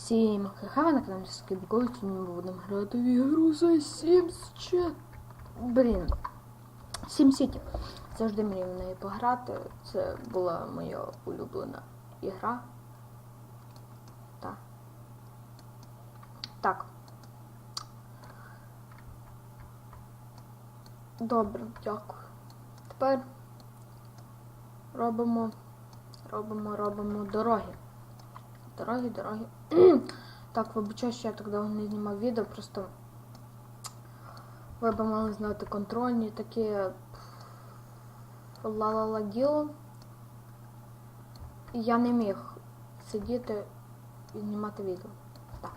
Всім хай на Скібкой, сьогодні ми будемо грати в ігру за Sims Chat. Блін. SimCity. Завжди мріяв в неї пограти. Це була моя улюблена ігра. Так. Так. Добре, дякую. Тепер робимо, робимо, робимо дороги. Дороги, дороги. так, вибачаю, що я так довго не знімав відео, просто ви б мали знати контрольні такі ла-ла-ла діло. І я не міг сидіти і знімати відео. Так.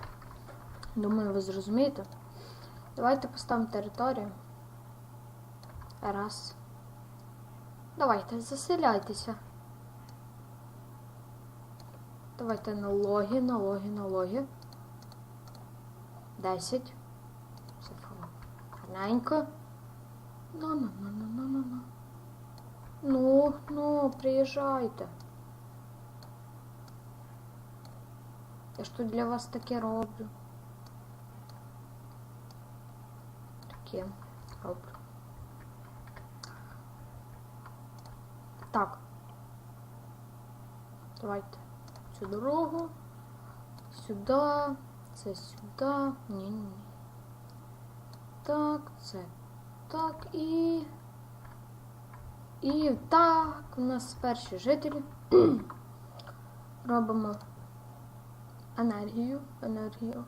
Думаю, ви зрозумієте. Давайте поставимо територію. Раз. Давайте, заселяйтеся. Давайте налоги, налоги, налоги. 10. Гарненько. Ну, ну, ну, ну, ну, ну, ну. Ну, ну, приїжджайте. Я ж тут для вас таке роблю. Таке роблю. Так. Давайте цю дорогу. Сюди. Це сюди. Ні, ні. Так, це так і. І так, у нас перші жителі. Робимо енергію, енергію.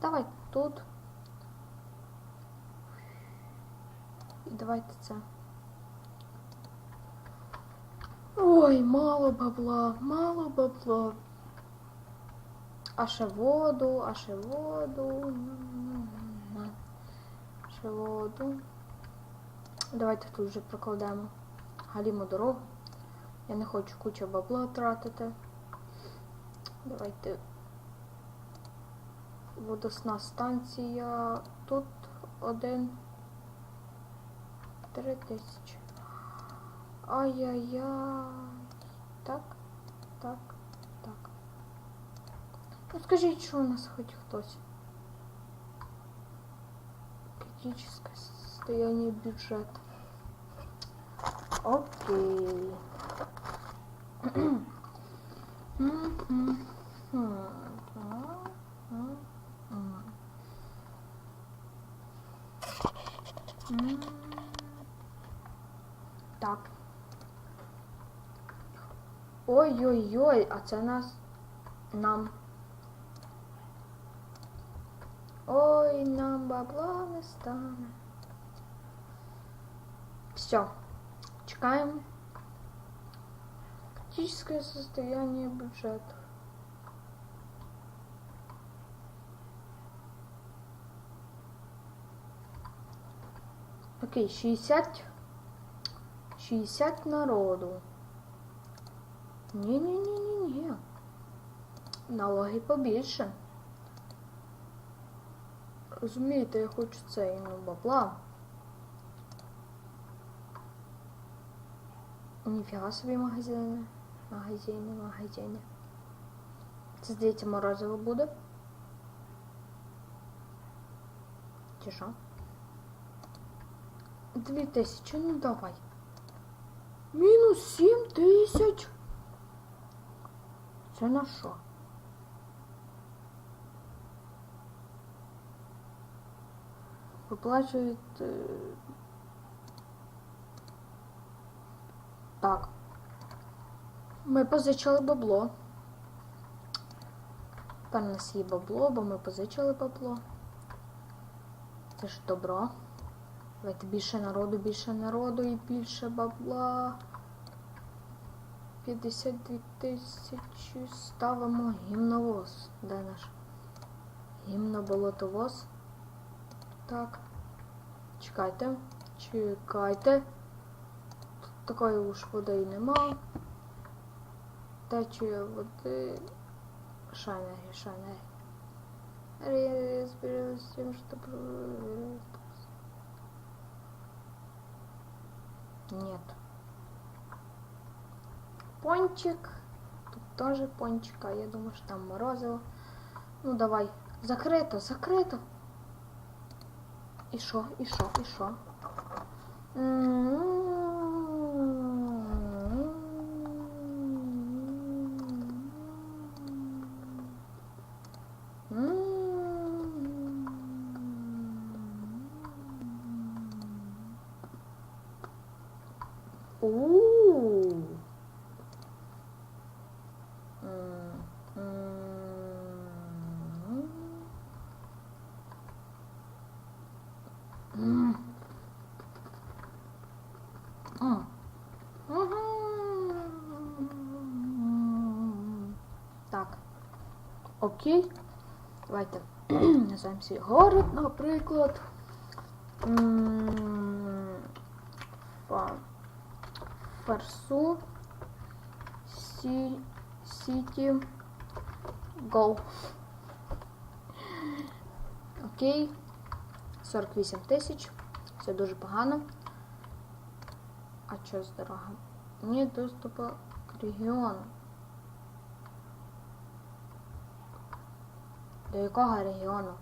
Давай тут. Давайте це. Ой, мало бабла, мало бабла. А ще воду, а ще воду. Ще воду. Давайте тут вже прокладемо галіму дорогу. Я не хочу кучу бабла тратити. Давайте водосна станція. Тут один. Три тисячі. Ай-яй-яй. Так, так, так. Ну скажіть, що у нас хоч хтось. Критическое состояние бюджета. Окей. Так. Ой-ой-ой, а це нас нам. Ой, нам бабла не стане. Все. Чекаем. Критическое состояние бюджета. Окей, 60. 60 народу. Ні-ні-ні-ні-ні. Налоги побільше. Розумієте, я хочу це ну, бабла. Ніфіга собі магазини. Магазини, магазини. Це здається морозиво буде. Чи що? Дві тисячі, ну давай. Мінус сім тисяч. Це на що? Виплачують. е, Так. Ми позичили бабло. Тепер у нас є бабло, бо ми позичили бабло. Це ж добро. Давайте більше народу, більше народу і більше бабла. 52 тисячі ставимо гімновоз. Де наш? Гімноболотовоз. Так. Чекайте. Чекайте. Тут такої уж води і нема. Течія води. Шайнері, шайнері. Разберись с тем, что... Нет. Пончик. Тут тоже пончик, а я думаю, что там морозиво. Ну давай. Закрито, закрито. І що, і що, і що? Ooh. М, м. М. Мгм. Так. Окей. Давайте свій город, наприклад. М, Фарсу. Сі. Сіті. Go. Окей. 48 тисяч. Це дуже погано. А що з дорога? Ні доступу к регіону. До якого регіону?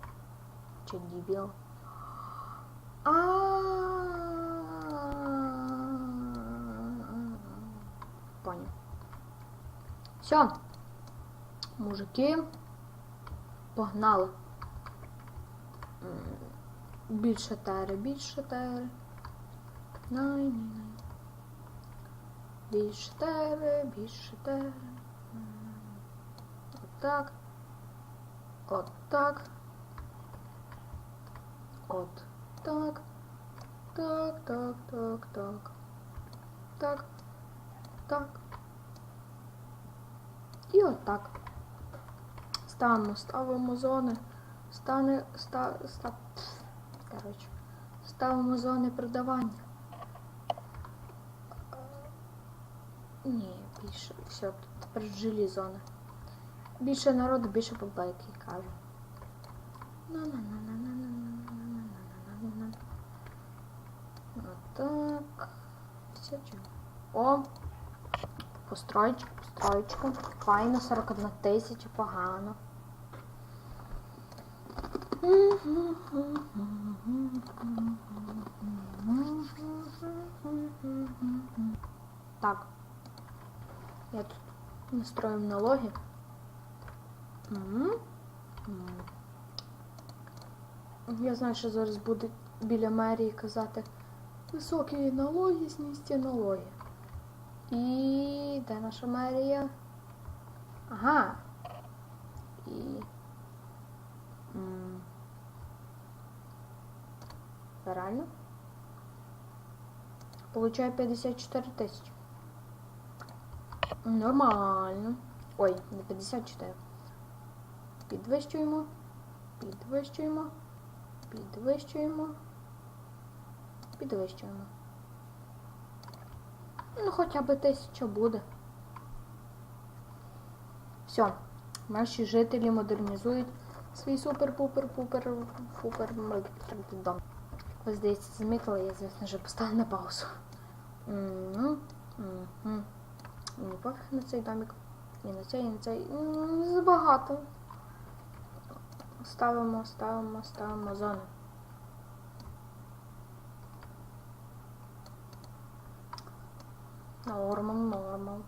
Чи дебіл? А. Понял. Все. Мужики. Погнали. Більше тери, більше тери. Най, най, най. Більше тери, більше тери. Отак. Отак. От так. Так, так, так, так. Так. Так. І отак. Ставимо, ставимо зони. Стане, ста, ста, коротше. Ставимо зони продавання. Ні, більше. Все, тепер жилі зони. Більше народу, більше бабайки, кажу. На-на-на-на-на-на-на-на-на-на-на-на. Отак. Все чого. О! Постройчик, построечка. Файно, 41 тисяча, погано. Так. Я тут настроим налоги. Я знаю, що зараз буде біля мерії казати високі налоги, зністі налоги. І де наша мерія? Ага. І. М. Це Реально? Получаю 54 тисячі. Нормально. Ой, не 54. Підвищуємо. Підвищуємо. Підвищуємо. Підвищуємо. Ну, хоча б тисяча буде. Все. Наші жителі модернізують свій супер-пупер-пупер-пупер. Ви, здається, замітили, я, звісно, вже поставила на паузу. Мгм. Мені пофіг на цей домик. І на цей, і на цей. Забагато. Ставимо, ставимо, ставимо зону. Нормал, нормал.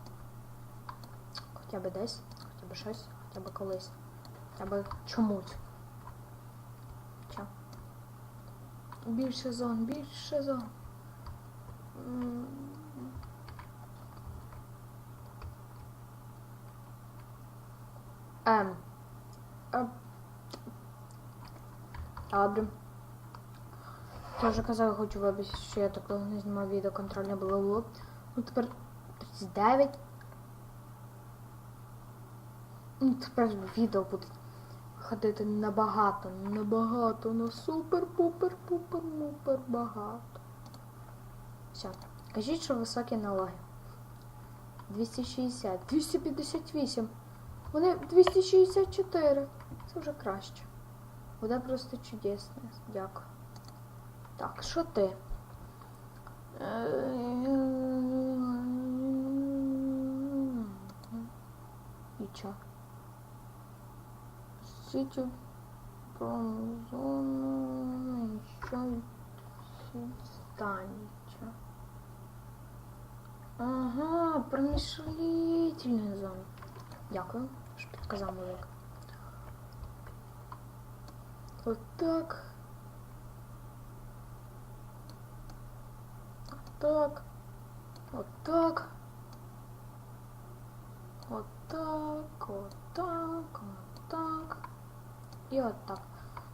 Хоча б десь, хоча б щось, хоча б колись. Хоча б чомусь. Чо? Більше зон, більше зон. Ем. Ем. Добре. Я вже казала, хочу вибачити, що я так довго не знімав відео контрольне було. Ну тепер 39. Ну тепер відео буде ходити набагато, набагато, ну супер-пупер-пупер-мупер багато. Все. Кажіть, що високі налоги. 260, 258. Вони 264. Це вже краще. Буде просто чудесно. Дякую. Так, що ти? січа. Січу промзону що станіча. Ага, промішлительна зона. Дякую, что підказав мужик. Вот так. Вот так. Вот так. Отак, отак, отак. І отак.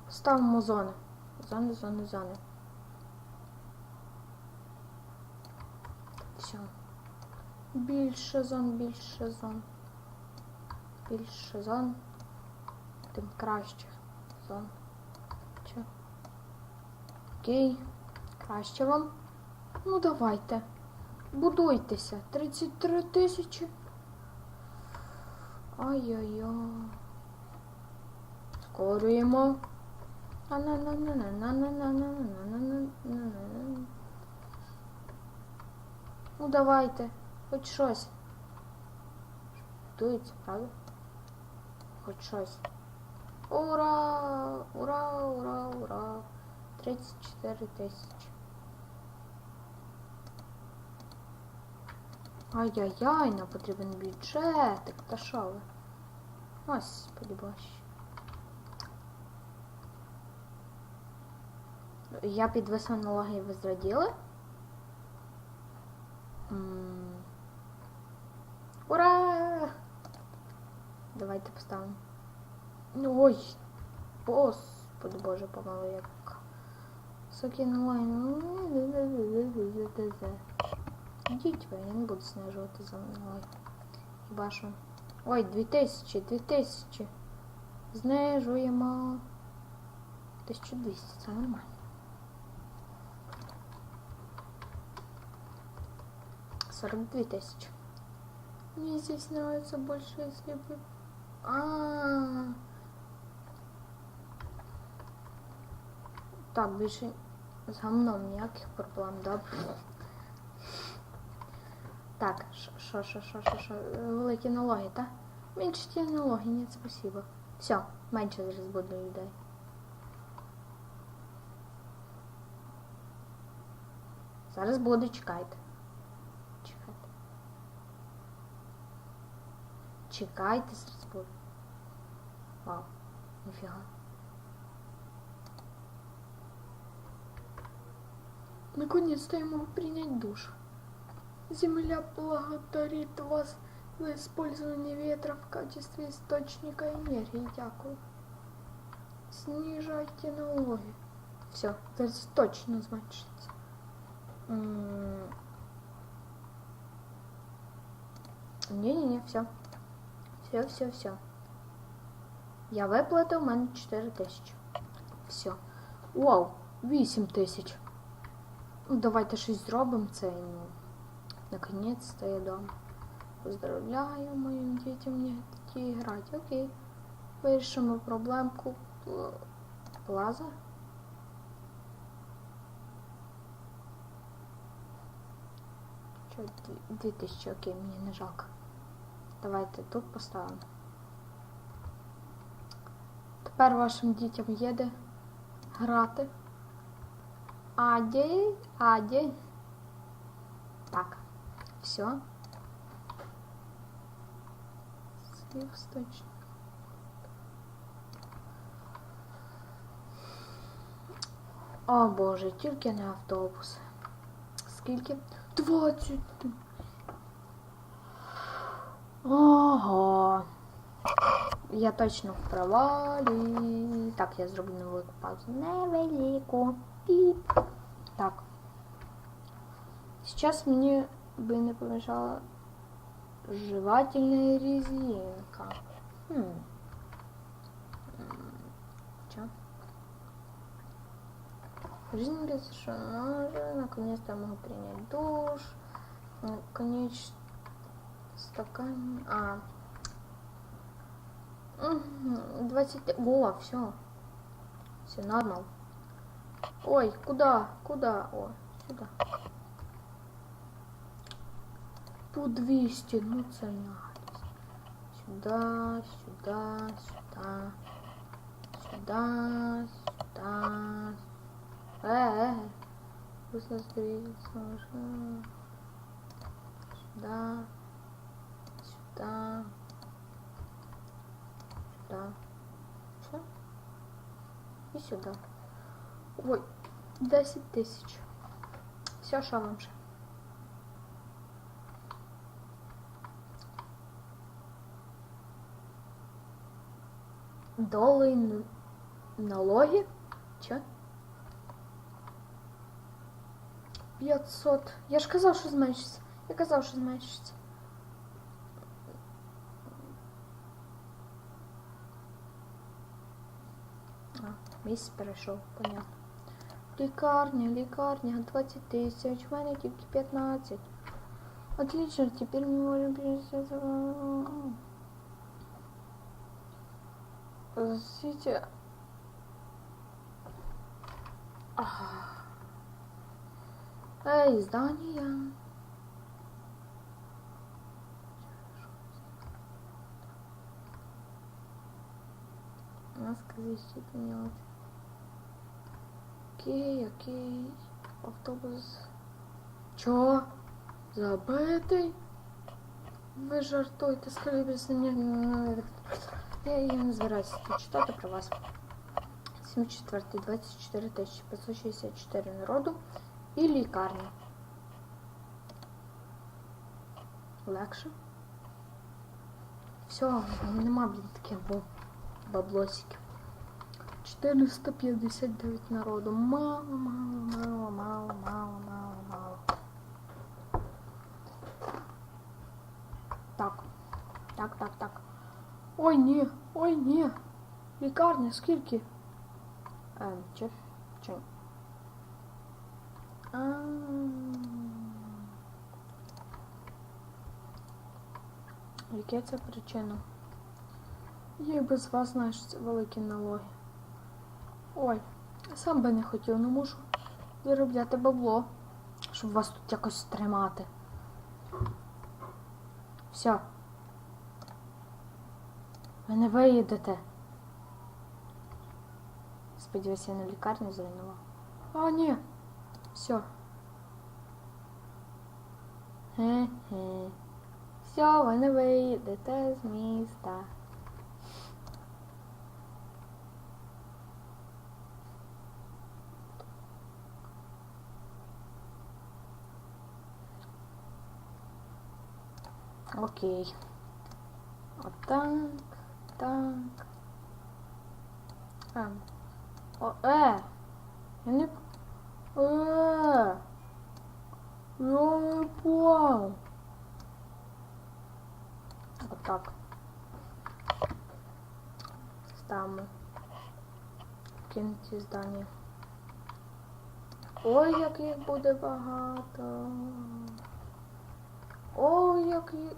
Ставимо зони. Зони, зони, зони. Все. Більше зон, більше зон. Більше зон. Тим краще зон. Че? Окей. Краще вам. Ну давайте. Будуйтеся. 33 тисячі. Ой-ой-ой. Скорюємо. Ну давайте. Хоч щось. Дується, правда? Хоч щось. Ура! Ура, ура, ура! 34 тисячі. Ай-яй-яй, нам потрібен бюджетик. Та що ви? Господи боже. Я підвисла налоги, ви зраділи? Ура! Давайте поставимо. Ну, Ой! Господи боже, помилуй, як. Високі налоги. Ідіть я не буду знижувати за налоги. Хіба що? Ой, 2000, 2000. Знижуємо. 1200, це нормально. Сорок две тысячи. Мне здесь нравится больше, если бы... А, -а, -а. Так, більше з гамном ніяких проблем, добре. Так, що, що, що, що, що, великі налоги, так? Менше ті налоги, ні, спасибо. Все, менше зараз буде людей. Зараз буде, чекайте. Чекайте. Чекайте, зараз буде. Вау, ніфіга. Наконец-то я могу принять душ. Земля благодарит вас за использование ветра в качестве источника энергии. Дякую. Снижайте налоги. Все, это точно зменшиться. Не-не-не, все. Все, все, все. Я виплатив, у мене 4 тисячі. Все. Вау, 8 тисяч. Ну, давайте щось зробимо це. Наконец-то я дома. Поздравляю моїм дітям не ті грати. Окей. Вирішимо проблемку. Плаза. Що, 2000, окей, мені не жалко. Давайте тут поставимо. Тепер вашим дітям є де грати. Аді, аді. Все. Слив точно. О боже, тільки не автобус. Скільки? 20. Ого. Я точно в провалі. Так, я зроблю невелику паузу. Невелику. Пип. Так. Сейчас мне бы не помешала жевательная резинка. Хм. Жизнь без шанажа. Наконец-то я могу принять душ. Наконец стакан. А. 20... О, все. Все нормал. Ой, куда? Куда? О, сюда. По 200, ну це гадость. Сюда, сюда, сюда. Сюда, сюда. Э, э. Пусть встретиться уже. Сюда. Сюда. Сюда. Все. І сюди. Ой, 10 тисяч. Все, що вам? Доли н- налоги? Че? 500. Я ж казав, що зменшиться. Я казав, що зменшиться. А, місяць перейшов, понятно. Лікарня, лікарня, 20 тисяч, в мене тільки 15. Отлично, тепер ми можемо перейти. Ах. Эй, здание. Нас это делать. Окей, окей. Автобус. Чо? Забитий? Ви жартуєте, скажіть, не... Я її не збираюся тут читати про вас. 7 четвертий, 24 тисячі 564 народу і лікарня. Легше. Все, нема, блін, таких баб- баблосиків. 459 народу. Мало, мало, мало, мало, мало, мало, мало. Так. Так, так, так. Ой, ні, ой, ні. Лікарня, скільки? Ем, чи? Чи? А. Яке це причина? Я без вас це великі налоги. Ой, сам би не хотів, ну мушу заробляти бабло, щоб вас тут якось тримати. Все. Ви не виїдете. Сподіваюся, я на лікарню зруйнував. А, ні. Все. Хе-хе. Все, ви не виїдете з міста. Окей. Отак, так. А. О, е! Я не... Е! Я не понял. Отак. Ставимо. В кінці здання. Ой, як їх буде багато. Ой, як їх...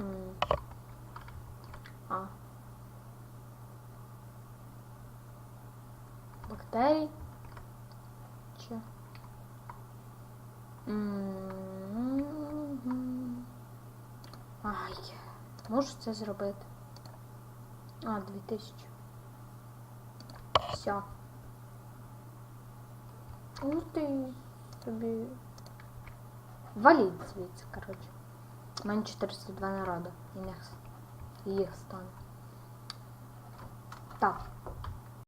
М. А. Бактерій? Чи? Ай. Можу це зробити. А, 2000. Все. Ну ти собі. Валіть звідси, коротше. У мене 402 народу. І їх стане. Так.